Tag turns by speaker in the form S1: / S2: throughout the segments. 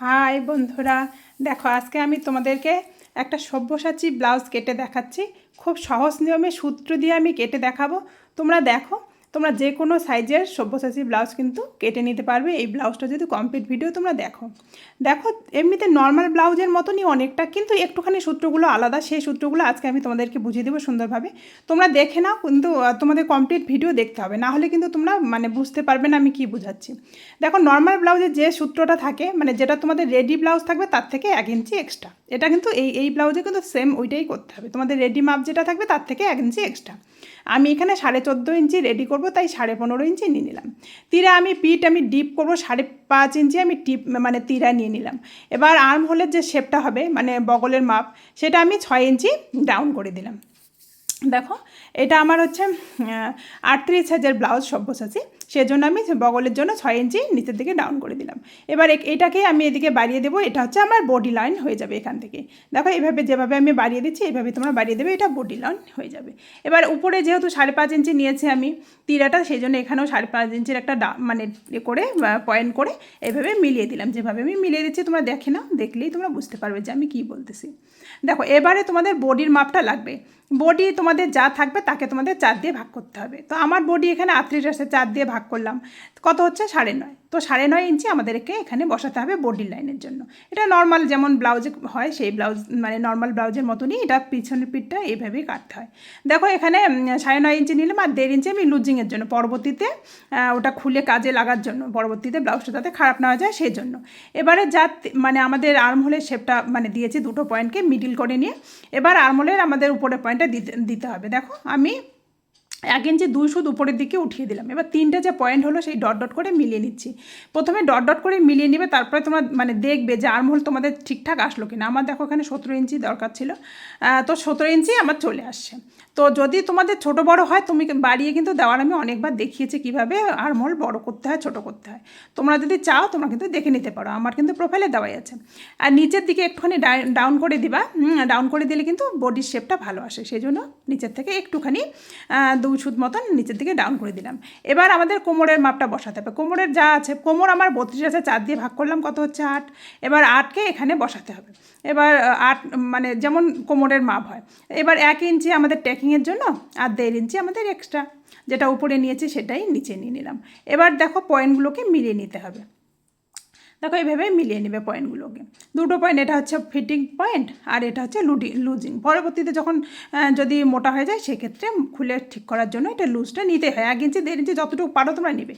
S1: High বন্ধুরা, দেখো আজকে আমি তোমাদেরকে একটা সব্যসাচী ব্লাউজ কেটে দেখাচ্ছি। খুব সহজ নিয়মে সূত্র দিয়ে আমি কেটে দেখাবো। তোমরা দেখো তোমরা যে কোনো সাইজের সব্যসাচী ব্লাউজ কিন্তু কেটে নিতে পারবে। এই ব্লাউজটা যদি কমপ্লিট ভিডিও তোমরা দেখো। দেখো, এমনিতে নর্মাল ব্লাউজের মতনই অনেকটা, কিন্তু একটুখানি সূত্রগুলো আলাদা। সেই সূত্রগুলো আজকে আমি তোমাদেরকে বুঝিয়ে দেবো সুন্দরভাবে। তোমরা দেখে নাও, কিন্তু তোমাদের কমপ্লিট ভিডিও দেখতে হবে। না হলে কিন্তু তোমরা মানে বুঝতে পারবে না আমি কি বোঝাচ্ছি। দেখো নর্মাল ব্লাউজের যে সূত্রটা থাকে মানে যেটা তোমাদের রেডি ব্লাউজ থাকবে, তার থেকে এক ইঞ্চি এক্সট্রা এটা কিন্তু এই এই ব্লাউজে কিন্তু সেম ওইটাই করতে হবে। তোমাদের রেডি মাপ যেটা থাকবে, তার থেকে এক ইঞ্চি এক্সট্রা আমি এখানে সাড়ে চোদ্দ ইঞ্চি রেডি করব, তাই সাড়ে পনেরো ইঞ্চি নিয়ে নিলাম। তীরা আমি পিট আমি ডিপ করব, সাড়ে পাঁচ ইঞ্চি আমি টিপ মানে তীরা নিয়ে নিলাম। এবার আর্ম হোলের যে শেপটা হবে মানে বগলের মাপ, সেটা আমি ছয় ইঞ্চি ডাউন করে দিলাম। দেখো, এটা আমার হচ্ছে আটত্রিশ হাজার ব্লাউজ সব্যসাচী। সেজন্য আমি বগলের জন্য ছয় ইঞ্চি নিচের দিকে ডাউন করে দিলাম। এবার এটাকে আমি এদিকে বাড়িয়ে দেবো, এটা হচ্ছে আমার বডি লাইন হয়ে যাবে এখান থেকে। দেখো, এভাবে যেভাবে আমি বাড়িয়ে দিচ্ছি, এভাবে তোমরা বাড়িয়ে দেবে, এটা বডি লাইন হয়ে যাবে। এবার উপরে যেহেতু সাড়ে পাঁচ ইঞ্চি নিয়েছি আমি তিরাটা সেই জন্য এখানেও সাড়ে পাঁচ ইঞ্চির একটা ডা- মানে করে পয়েন্ট করে এভাবে মিলিয়ে দিলাম। যেভাবে আমি মিলিয়ে দিচ্ছি, তোমরা দেখে নাও, দেখলেই তোমরা বুঝতে পারবে যে আমি কী বলতেছি। দেখো, এবারে তোমাদের বডির মাপটা লাগবে। বডি তোমাদের যা থাকবে, তাকে তোমাদের চার দিয়ে ভাগ করতে হবে। তো আমার বডি এখানে আটত্রিশ আছে, চার দিয়ে ভাগ করলাম। কত হচ্ছে? সাড়ে নয়। তো সাড়ে নয় ইঞ্চি আমাদেরকে এখানে বসাতে হবে বডির লাইনের জন্য। এটা নর্মাল যেমন ব্লাউজ হয়, সেই ব্লাউজ মানে নর্মাল ব্লাউজের মতনই এটা পিছনের পিঠটা এইভাবেই কাটতে হয়। দেখো এখানে সাড়ে নয় ইঞ্চি নিলাম আর দেড় ইঞ্চি আমি লুজিংয়ের জন্য। পরবর্তীতে ওটা খুলে কাজে লাগার জন্য। পরবর্তীতে ব্লাউজটা যাতে খারাপ না হয়ে যায় সেই জন্য। এবারে যা মানে আমাদের আর্মহোলের শেপটা মানে দিয়েছি দুটো পয়েন্টকে মিডিল করে নিয়ে। এবার আর্মহোলের আমাদের উপরের পয়েন্টটা দিতে দিতে হবে। দেখো আমি এক ইঞ্চি দুই সুদ উপরের দিকে উঠিয়ে দিলাম। এবার তিনটে যে পয়েন্ট হলো সেই ডট ডট করে মিলিয়ে নিচ্ছি। প্রথমে ডট ডট করে মিলিয়ে নিবে, তারপরে তোমরা মানে দেখবে যে আর্মহোল তোমাদের ঠিকঠাক আসলো কিনা। আমার দেখো এখানে সতেরো ইঞ্চি দরকার ছিল। তো সতেরো ইঞ্চি আমার চলে আসছে। তো যদি তোমাদের ছোট বড় হয়, তুমি বাড়িয়ে কিন্তু দেওয়ার আমি অনেকবার দেখিয়েছি কীভাবে আর্মহোল বড় করতে হয়, ছোট করতে হয়। তোমরা যদি চাও, তোমরা কিন্তু দেখে নিতে পারো। আমার কিন্তু প্রোফাইলে দেওয়াই আছে। আর নিচের দিকে একটুখানি ডাউন করে দিবা। ডাউন করে দিলে কিন্তু বডির শেপটা ভালো আসে। সেই জন্য নিচের থেকে একটুখানি দুই সুদ মতন নিচের দিকে ডাউন করে দিলাম। এবার আমাদের কোমরের মাপটা বসাতে হবে। কোমরের যা আছে, কোমর আমার বত্রিশ আছে, চার দিয়ে ভাগ করলাম, কত হচ্ছে আট? এবার আটকে এখানে বসাতে হবে। এবার আট মানে যেমন কোমরের মাপ হয়। এবার এক ইঞ্চি আমাদের ট্যাকিংয়ের জন্য আর দেড় ইঞ্চি আমাদের এক্সট্রা যেটা উপরে নিয়েছি সেটাই নিচে নিয়ে নিলাম। এবার দেখো পয়েন্টগুলোকে মিলিয়ে নিতে হবে। দেখো এইভাবে মিলিয়ে নেবে পয়েন্টগুলোকে দুটো পয়েন্ট এটা হচ্ছে ফিটিং পয়েন্ট আর এটা হচ্ছে লুডি লুজিং পরবর্তীতে যখন যদি মোটা হয়ে যায়, সেক্ষেত্রে খুলে ঠিক করার জন্য এটা লুজটা নিতে হয়। এক ইঞ্চি দেড় ইঞ্চি যতটুকু পারো তোমরা নেবে।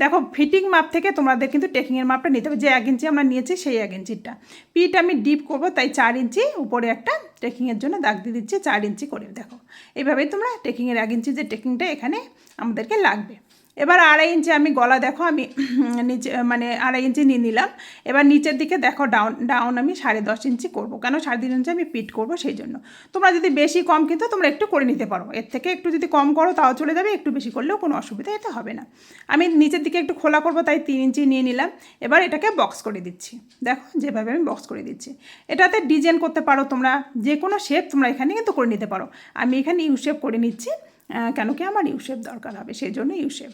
S1: দেখো ফিটিং মাপ থেকে তোমাদের কিন্তু টেকিংয়ের মাপটা নিতে হবে। যে এক ইঞ্চি আমরা নিয়েছি, সেই এক ইঞ্চিটা পিঠ আমি ডিপ করব, তাই চার ইঞ্চি উপরে একটা টেকিংয়ের জন্য দাগ দিয়ে দিচ্ছি, চার ইঞ্চি করে। দেখো এইভাবেই তোমরা টেকিংয়ের এক ইঞ্চি যে টেকিংটা এখানে আমাদেরকে লাগবে। এবার আড়াই ইঞ্চি আমি গলা দেখো, আমি নিচে মানে আড়াই ইঞ্চি নিয়ে নিলাম। এবার নিচের দিকে দেখো ডাউন ডাউন আমি সাড়ে দশ ইঞ্চি করব। কেন? সাড়ে তিন ইঞ্চি আমি পিট করব সেই জন্য। তোমরা যদি বেশি কম কিন্তু তোমরা একটু করে নিতে পারো। এর থেকে একটু যদি কম করো তাও চলে যাবে, একটু বেশি করলেও কোনো অসুবিধা এতে হবে না। আমি নিচের দিকে একটু খোলা করব, তাই তিন ইঞ্চি নিয়ে নিলাম। এবার এটাকে বক্স করে দিচ্ছি। দেখো, যেভাবে আমি বক্স করে দিচ্ছি। এটাতে ডিজাইন করতে পারো তোমরা, যে কোনো শেপ তোমরা এখানে কিন্তু করে নিতে পারো। আমি এখানে ইউ শেপ করে নিচ্ছি। কেন কি? আমার ইউ শেপ দরকার হবে, সেই জন্য ইউ শেপ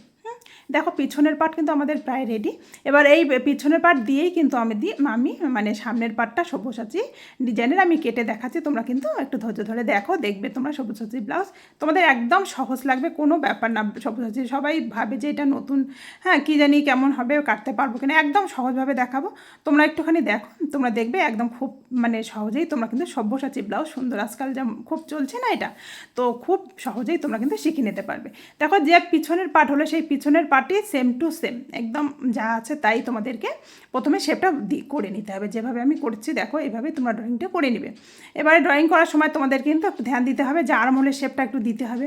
S1: দেখো, পিছনের পার্ট কিন্তু আমাদের প্রায় রেডি এবার এই পিছনের পার্ট দিয়েই কিন্তু আমি দিই আমি মানে সামনের পার্টটা সব্যসাচী ডিজাইনের আমি কেটে দেখাচ্ছি। তোমরা কিন্তু একটু ধৈর্য ধরে দেখো, দেখবে তোমরা সব্যসাচী ব্লাউজ। তোমাদের একদম সহজ লাগবে, কোনো ব্যাপার না। সব্যসাচী সবাই ভাবে যে এটা নতুন হ্যাঁ কী জানি কেমন হবে, কাটতে পারব কিনা। একদম সহজভাবে দেখাবো। তোমরা একটুখানি দেখো, তোমরা দেখবে একদম খুব মানে সহজেই তোমরা কিন্তু সব্যসাচী ব্লাউজ সুন্দর। আজকাল যেমন খুব চলছে না এটা, তো খুব সহজেই তোমরা কিন্তু শিখে নিতে পারবে। দেখো, যে পিছনের পার্ট হলো, সেই পিছনের পার্টই সেম টু সেম একদম যা আছে তাই তোমাদেরকে প্রথমে শেপটা করে নিতে হবে। যেভাবে আমি করছি, দেখো এভাবে তোমরা ড্রয়িংটা করে নেবে। এবারে ড্রয়িং করার সময় তোমাদের কিন্তু ধ্যান দিতে হবে যে আরমোলের শেপটা একটু দিতে হবে।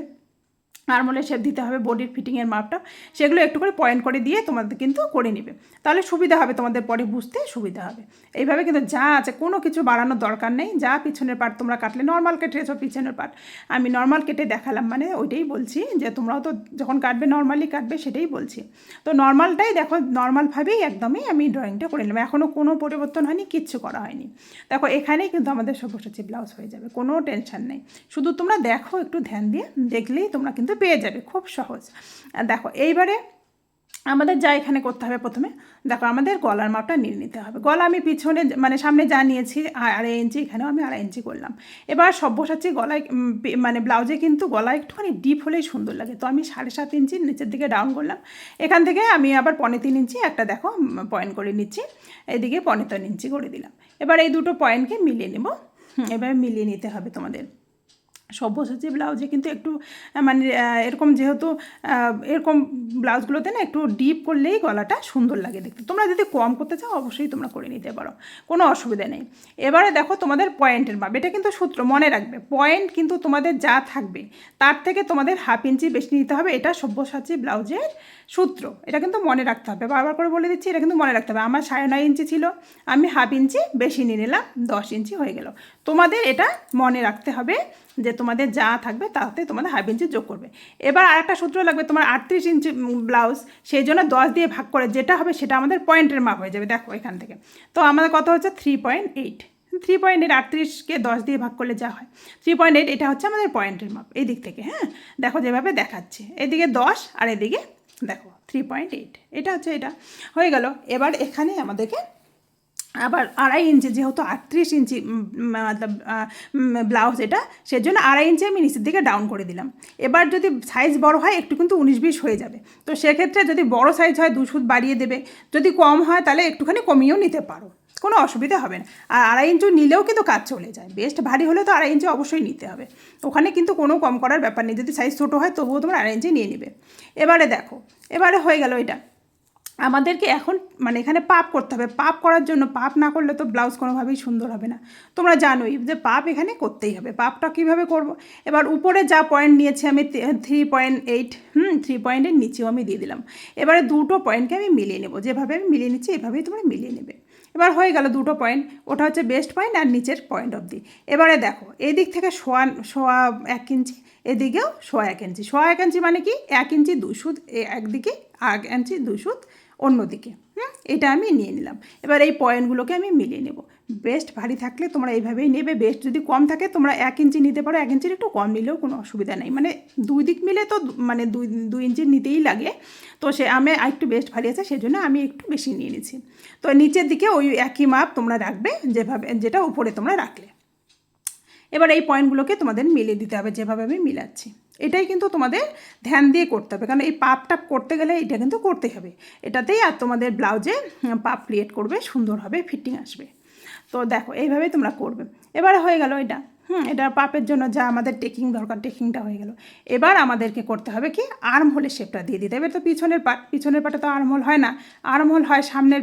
S1: আরমোলের শেপ দিতে হবে বডির ফিটিংয়ের মাপটা, সেগুলো একটু করে পয়েন্ট করে দিয়ে তোমাদের কিন্তু করে নেবে। তাহলে সুবিধা হবে তোমাদের পরে বুঝতে, সুবিধা হবে। এইভাবে কিন্তু যা আছে, কোনো কিছু বাড়ানোর দরকার নেই, যা পিছনের পার্ট তোমরা কাটলে নর্মাল কেটেছো পিছনের পার্ট আমি নর্মাল কেটে দেখালাম মানে ওইটাই বলছি যে তোমরাও তো যখন কাটবে নর্মালি কাটবে, সেটাই বলছি। তো নর্মালটাই দেখো নর্মালভাবেই একদমই আমি ড্রয়িংটা করে নিলাম। এখনও কোনো পরিবর্তন হয়নি, কিচ্ছু করা হয়নি। দেখো, এখানেই কিন্তু আমাদের সব্যসাচী ব্লাউজ হয়ে যাবে, কোনো টেনশন নেই। শুধু তোমরা দেখো, একটু ধ্যান দিয়ে, দেখলেই তোমরা কিন্তু পেয়ে যাবে, খুব সহজ। দেখো, এইবারে আমাদের যা এখানে করতে হবে প্রথমে, দেখো, আমাদের গলার মাপটা নিয়ে নিতে হবে। গলা আমি পিছনে মানে সামনে যা নিয়েছি আড়াই ইঞ্চি, এখানেও আমি আড়াই ইঞ্চি করলাম। এবার সব্যসাচী গলায় মানে ব্লাউজে কিন্তু গলা একটুখানি ডিপ হলেই সুন্দর লাগে। তো আমি সাড়ে সাত ইঞ্চি নিচের দিকে ডাউন করলাম। এখান থেকে আমি আবার পনে তিন ইঞ্চি একটা, দেখো পয়েন্ট করে নিচ্ছি। এদিকে পনে তিন ইঞ্চি করে দিলাম। এবার এই দুটো পয়েন্টকে মিলিয়ে নেব। এভাবে মিলিয়ে নিতে হবে তোমাদের। সব্যসাচী ব্লাউজে, কিন্তু একটু মানে এরকম যেহেতু এরকম ব্লাউজগুলোতে না একটু ডিপ করলেই গলাটা সুন্দর লাগে দেখতে। তোমরা যদি কম করতে চাও, অবশ্যই তোমরা করে নিতে পারো, কোনো অসুবিধা নেই। এবারে দেখো তোমাদের পয়েন্টের মাপ, এটা কিন্তু সূত্র মনে রাখবে। পয়েন্ট কিন্তু তোমাদের যা থাকবে, তার থেকে তোমাদের হাফ ইঞ্চি বেশি নিতে হবে, এটা সব্যসাচী ব্লাউজের সূত্র। এটা কিন্তু মনে রাখতে হবে। বারবার করে বলে দিচ্ছি, এটা কিন্তু মনে রাখতে হবে। আমার সাড়ে নয় ইঞ্চি ছিল, আমি হাফ ইঞ্চি বেশি নিয়ে নিলাম, দশ ইঞ্চি হয়ে গেল। তোমাদের এটা মনে রাখতে হবে যে তোমাদের যা থাকবে তাতে তোমাদের হাফ ইঞ্চি যোগ করবে। এবার আরেকটা সূত্র লাগবে তোমার আটত্রিশ ইঞ্চি ব্লাউজ সেই জন্য দশ দিয়ে ভাগ করে যেটা হবে সেটা আমাদের পয়েন্টের মাপ হয়ে যাবে, দেখো এখান থেকে। তো আমাদের কত হচ্ছে? Three point eight three point eight আটত্রিশকে দশ দিয়ে ভাগ করলে যা হয়। থ্রি পয়েন্ট এইট এটা হচ্ছে আমাদের পয়েন্টের মাপ, এই দিক থেকে হ্যাঁ? দেখো যেভাবে দেখাচ্ছে, এদিকে দশ আর এদিকে, দেখো থ্রি পয়েন্ট এইট এটা হচ্ছে এটা। হয়ে গেল, এবার এখানে আমাদেরকে আবার আড়াই ইঞ্চি যেহেতু আটত্রিশ ইঞ্চি মতলব ব্লাউজ এটা, সেজন্য আড়াই ইঞ্চি আমি নিচের দিকে ডাউন করে দিলাম। এবার যদি সাইজ বড় হয়, একটু কিন্তু উনিশ বিশ হয়ে যাবে। তো সেক্ষেত্রে যদি বড় সাইজ হয় দু বাড়িয়ে দেবে। যদি কম হয়, তাহলে একটুখানি কমিয়েও নিতে পারো। কোনো অসুবিধা হবে না। আর আড়াই ইঞ্চি নিলেও কিন্তু কাজ চলে যায়। বেস্ট ভারী হলে তো আড়াই ইঞ্চি অবশ্যই নিতে হবে। ওখানে কিন্তু কোনো কম করার ব্যাপার নেই। যদি সাইজ ছোটো হয়, তবুও তোমার আড়াই ইঞ্চি নিয়ে নেবে। এবারে দেখো, এবারে হয়ে গেল এটা। আমাদেরকে এখন মানে এখানে পাপ করতে হবে। পাপ করার জন্য, পাপ না করলে তো ব্লাউজ কোনোভাবেই সুন্দর হবে না। তোমরা জানোই যে পাপ এখানে করতেই হবে। পাপটা কীভাবে করব? এবার উপরে যা পয়েন্ট নিয়েছি আমি three point eight hmm three পয়েন্টের নিচেও আমি দিয়ে দিলাম। এবারে দুটো পয়েন্টকে আমি মিলিয়ে নেব। যেভাবে আমি মিলিয়ে নিচ্ছি, এভাবেই তোমরা মিলিয়ে নেবে। এবার হয়ে গেল দুটো পয়েন্ট ওটা হচ্ছে বেস্ট পয়েন্ট আর নিচের পয়েন্ট অবধি এবারে দেখো এই দিক থেকে সোয়া সোয়া এক ইঞ্চি এদিকেও সোয়া এক ইঞ্চি সোয়া এক ইঞ্চি মানে কি? এক ইঞ্চি এ- একদিকে এক ইঞ্চি সুত অন্যদিকে, হুম? এটা আমি নিয়ে নিলাম। এবার এই পয়েন্টগুলোকে আমি মিলিয়ে নেব। বেস্ট ভারী থাকলে তোমরা এইভাবেই নেবে। বেস্ট যদি কম থাকে, তোমরা এক ইঞ্চি নিতে পারো। এক ইঞ্চির একটু কম নিলেও কোনো অসুবিধা নেই। মানে দুই দিক মিলে তো মানে দুই দুই ইঞ্চি নিতেই লাগে। তো সে আমি একটু বেস্ট ভারী আছে, সেজন্য আমি একটু বেশি নিয়ে নিয়েছি তো নিচের দিকে ওই একই মাপ তোমরা রাখবে, যেভাবে যেটা উপরে তোমরা রাখলে। এবার এই পয়েন্টগুলোকে তোমাদের মিলিয়ে দিতে হবে, যেভাবে আমি মিলাচ্ছি। এটাই কিন্তু তোমাদের ধ্যান দিয়ে করতে হবে। কারণ এই পাপ টাপ করতে গেলে এটা কিন্তু করতে হবে। এটাতেই আর তোমাদের ব্লাউজে পাপ ক্রিয়েট করবে, সুন্দর হবে ফিটিং আসবে। তো দেখো এইভাবেই তোমরা করবে। এবারে হয়ে গেল এটা। হুম, এটা পাপের জন্য যা আমাদের টেকিং দরকার টেকিংটা হয়ে গেল। এবার আমাদেরকে করতে হবে কি আর্ম হোলের শেপটা দিয়ে দিতে হবে। তো পিছনের পাট পিছনের পাটে তো আর্ম হোল হয় না। আর্ম হোল হয় সামনের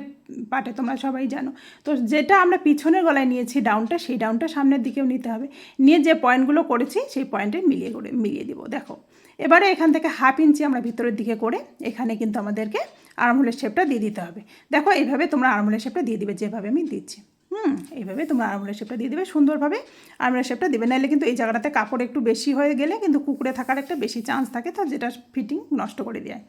S1: পাটে তোমরা সবাই জানো। তো যেটা আমরা পিছনের গলায় নিয়েছি ডাউনটা সেই ডাউনটা সামনের দিকেও নিতে হবে। নিয়ে যে পয়েন্টগুলো করেছি, সেই পয়েন্টে মিলিয়ে করে, মিলিয়ে দিব। দেখো, এবারে এখান থেকে হাফ ইঞ্চি আমরা ভিতরের দিকে করে এখানে কিন্তু আমাদেরকে আর্মহোলের শেপটা দিয়ে দিতে হবে। দেখো এইভাবে তোমরা আর্মহোলের শেপটা দিয়ে দিবে যেভাবে আমি দিচ্ছি। হুম, এইভাবে তোমরা আর্মহোলের শেপটা দিয়ে দেবে সুন্দরভাবে। আর্মহোলের শেপটা দেবে নাহলে কিন্তু এই জায়গাটাতে কাপড় একটু বেশি হয়ে গেলে কিন্তু কুকুরে থাকার একটা বেশি চান্স থাকে তো যেটা ফিটিং নষ্ট করে দেয়।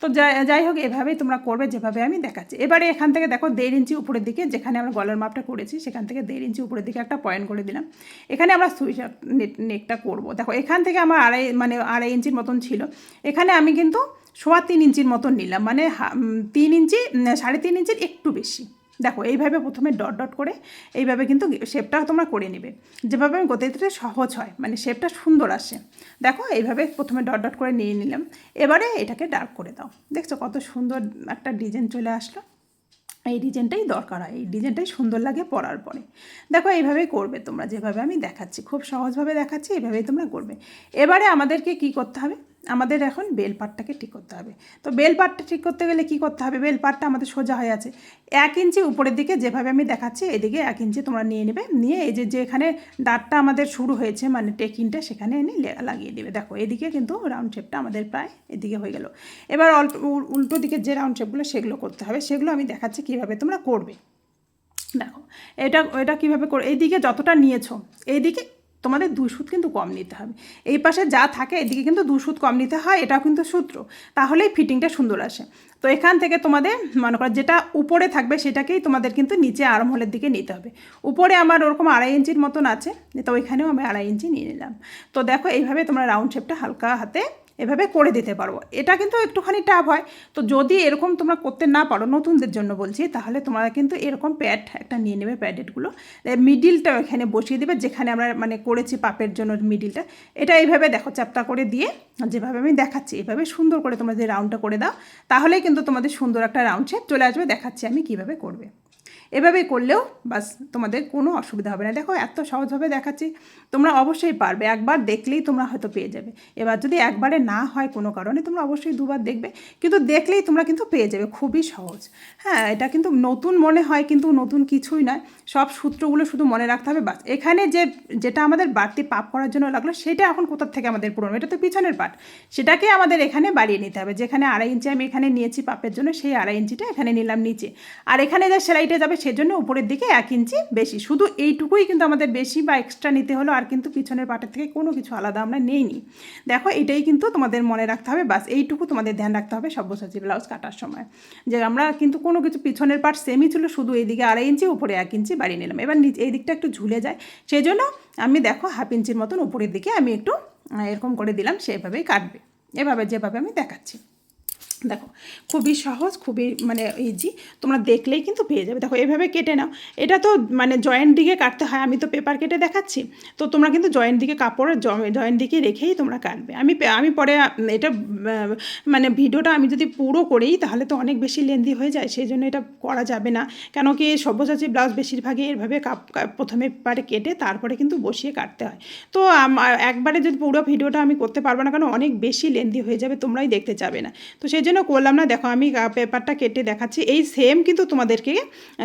S1: তো যাই হোক, এভাবেই তোমরা করবে যেভাবে আমি দেখাচ্ছি। এবারে এখান থেকে দেখো দেড় ইঞ্চি উপরের দিকে, যেখানে আমরা গলার মাপটা করেছি, সেখান থেকে দেড় ইঞ্চি উপরের দিকে একটা পয়েন্ট করে দিলাম। এখানে আমরা সুইচ নেকটা করব। দেখো, এখান থেকে আমার আড়াই মানে আড়াই ইঞ্চির মতন ছিল। এখানে আমি কিন্তু সোয়া তিন ইঞ্চির মতন নিলাম মানে তিন ইঞ্চি সাড়ে তিন ইঞ্চির একটু বেশি। দেখো, এইভাবে প্রথমে ডট ডট করে এইভাবে কিন্তু শেপটা তোমরা করে নেবে। যেভাবে আমি দিতে সহজ হয় মানে শেপটা সুন্দর আসে। দেখো, এইভাবে প্রথমে ডট ডট করে নিয়ে নিলাম। এবারে এটাকে ডার্ক করে দাও। দেখছ কত সুন্দর একটা ডিজাইন চলে আসলো। এই ডিজাইনটাই দরকার হয়, এই ডিজাইনটাই সুন্দর লাগে পরার পরে। দেখো, এইভাবেই করবে তোমরা। যেভাবে আমি দেখাচ্ছি, খুব সহজভাবে দেখাচ্ছি, এইভাবেই তোমরা করবে। এবারে আমাদেরকে কি করতে হবে? আমাদের এখন বেল পাটটাকে ঠিক করতে হবে। তো বেল পাটটা ঠিক করতে গেলে কি করতে হবে? বেল পাটটা আমাদের সোজা হয়ে আছে। এক ইঞ্চি উপরের দিকে যেভাবে আমি দেখাচ্ছি, এদিকে এক ইঞ্চি তোমরা নিয়ে নেবে। নিয়ে এই যে যেখানে দাঁতটা আমাদের শুরু হয়েছে মানে টেকিংটা সেখানে এনে লাগিয়ে দেবে। দেখো, এদিকে কিন্তু রাউন্ড শেপটা আমাদের প্রায় এদিকে হয়ে গেল। এবার অল্প উল্টো দিকে যে রাউন্ড শেপগুলো সেগুলো করতে হবে। সেগুলো আমি দেখাচ্ছি কীভাবে তোমরা করবে। দেখো, এটা এটা কীভাবে করে, এইদিকে যতটা নিয়েছো, এইদিকে তোমাদের দুই কিন্তু কম নিতে হবে। এই পাশে যা থাকে, এদিকে কিন্তু দু সুদ কম নিতে হয়, এটাও কিন্তু সূত্র। তাহলেই ফিটিংটা সুন্দর আসে। তো এখান থেকে তোমাদের, মনে করো যেটা উপরে থাকবে, সেটাকেই তোমাদের কিন্তু নিচে আরম হোলের দিকে নিতে হবে। উপরে আমার ওরকম আড়াই ইঞ্চির মতন আছে, তো ওইখানেও আমি আড়াই ইঞ্চি নিয়ে নিলাম। তো দেখো এইভাবে তোমরা রাউন্ড শেপটা হালকা হাতে এভাবে করে দিতে পারব এটা কিন্তু একটুখানি টাফ হয়। তো যদি এরকম তোমরা করতে না পারো নতুনদের জন্য বলছি, তাহলে তোমরা কিন্তু এরকম প্যাড একটা নিয়ে নেবে প্যাডেটগুলো। মিডিলটা এখানে বসিয়ে দেবে, যেখানে আমরা মানে করেছি পাপের জন্য মিডিলটা এটা এইভাবে দেখো চ্যাপটা করে দিয়ে যেভাবে আমি দেখাচ্ছি, এভাবে সুন্দর করে তোমরা যে রাউন্ডটা করে দাও। তাহলেই কিন্তু তোমাদের সুন্দর একটা রাউন্ড শেপ চলে আসবে। দেখাচ্ছি আমি কীভাবে করবে। এভাবে করলেও বাস তোমাদের কোনো অসুবিধা হবে না। দেখো, এত সহজভাবে দেখাচ্ছি, তোমরা অবশ্যই পারবে। একবার দেখলেই তোমরা হয়তো পেয়ে যাবে। এবার যদি একবারে না হয় কোনো কারণে, তোমরা অবশ্যই দুবার দেখবে। কিন্তু দেখলেই তোমরা কিন্তু পেয়ে যাবে। খুবই সহজ। হ্যাঁ এটা কিন্তু নতুন মনে হয়, কিন্তু নতুন কিছুই নয়। সব সূত্রগুলো শুধু মনে রাখতে হবে। বাস, এখানে যে, যেটা আমাদের বাড়তি পাপ করার জন্য লাগল, সেটা এখন কোথার থেকে আমাদের পূরণ এটা তো পিছনের পাট সেটাকে আমাদের এখানে বাড়িয়ে নিতে হবে। যেখানে আড়াই ইঞ্চি আমি এখানে নিয়েছি পাপের জন্য, সেই আড়াই ইঞ্চিটা এখানে নিলাম নিচে। আর এখানে যে সেলাইটা যাবে সেজন্য উপরের দিকে এক ইঞ্চি বেশি। শুধু এইটুকুই কিন্তু আমাদের বেশি বা এক্সট্রা নিতে হলো আর কিন্তু পিছনের পাটের থেকে কোনো কিছু আলাদা আমরা নেইনি। দেখো, এটাই কিন্তু তোমাদের মনে রাখতে হবে। বাস এইটুকু তোমাদের ধ্যান রাখতে হবে সব্যসাচী ব্লাউজ কাটার সময়। যে আমরা কিন্তু কোনো কিছু পিছনের পাট সেমই ছিল, শুধু এইদিকে আড়াই ইঞ্চি, উপরে এক ইঞ্চি বাড়িয়ে নিলাম। এবার এই দিকটা একটু ঝুলে যায়। সেই জন্য আমি দেখো হাফ ইঞ্চির মতন উপরের দিকে আমি একটু এরকম করে দিলাম সেভাবেই কাটবে। এভাবে যেভাবে আমি দেখাচ্ছি। দেখো, খুবই সহজ, খুবই মানে ইজি তোমরা দেখলেই কিন্তু পেয়ে যাবে। দেখো, এভাবে কেটে নাও। এটা তো মানে জয়েন্ট দিকে কাটতে হয়, আমি তো পেপার কেটে দেখাচ্ছি। তো তোমরা কিন্তু জয়েন্ট দিকে কাপড়ের জয়েন্ট দিকে রেখেই তোমরা কাটবে। আমি আমি পরে, এটা মানে ভিডিওটা আমি যদি পুরো করেই তাহলে তো অনেক বেশি লেন্দি হয়ে যায়। সেই জন্য এটা করা যাবে না। কেন কি সব্যসাচী ব্লাউজ বেশিরভাগই এভাবে কাপ প্রথমে পারে কেটে তারপরে কিন্তু বসিয়ে কাটতে হয়। তো একবারে যদি পুরো ভিডিওটা আমি করতে পারব না, কারণ অনেক বেশি লেন্দি হয়ে যাবে, তোমরাই দেখতে যাবে না। তো সেই জন্য করলাম না। দেখো, আমি পেপারটা কেটে দেখাচ্ছি। এই সেম কিন্তু তোমাদেরকে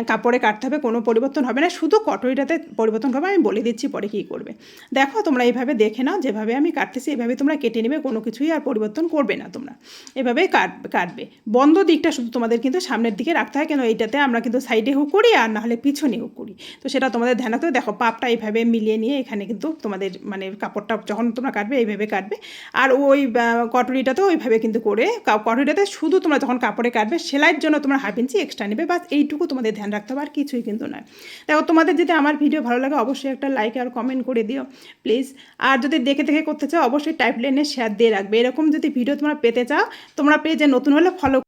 S1: কাপড়ে কাটতে হবে, কোনো পরিবর্তন হবে না। শুধু কটরিটাতে পরিবর্তন করবে আমি বলে দিচ্ছি পরে কী করবে। দেখো, তোমরা এইভাবে দেখে নাও, যেভাবে আমি কাটতেছি এভাবে তোমরা কেটে নেবে, কোনো কিছুই আর পরিবর্তন করবে না তোমরা। এভাবে কাট কাটবে। বন্ধ দিকটা শুধু তোমাদের কিন্তু সামনের দিকে রাখতে হয়, কেন এইটাতে আমরা কিন্তু সাইডে হুক করি আর নাহলে পিছনে হুক করি। তো সেটা তোমাদের ধ্যান রাখতে হবে। দেখো, পাপটা এইভাবে মিলিয়ে নিয়ে এখানে কিন্তু তোমাদের মানে কাপড়টা যখন তোমরা কাটবে, এইভাবে কাটবে। আর ওই কটরিটাতেও ওইভাবে কিন্তু করে, কা- কটরিটাতে শুধু তোমরা যখন কাপড়ে কাটবে, সেলাইয়ের জন্য তোমরা হাফ ইঞ্চি এক্সট্রা নেবে, বাস এইটুকু তোমাদের ধ্যান রাখতে হবে, আর কিছুই কিন্তু নয়। দেখো, তোমাদের যদি আমার ভিডিও ভালো লাগে, অবশ্যই একটা লাইক আর কমেন্ট করে দিও প্লিজ আর যদি দেখে দেখে করতে চাও, অবশ্যই টাইপ লাইনে শেয়ার দিয়ে রাখবে। এরকম যদি ভিডিও তোমরা পেতে চাও, তোমরা পেজে নতুন হলে ফলো